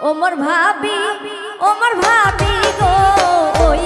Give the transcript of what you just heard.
ওমর ভাবি ওমর ভাবি গো ওই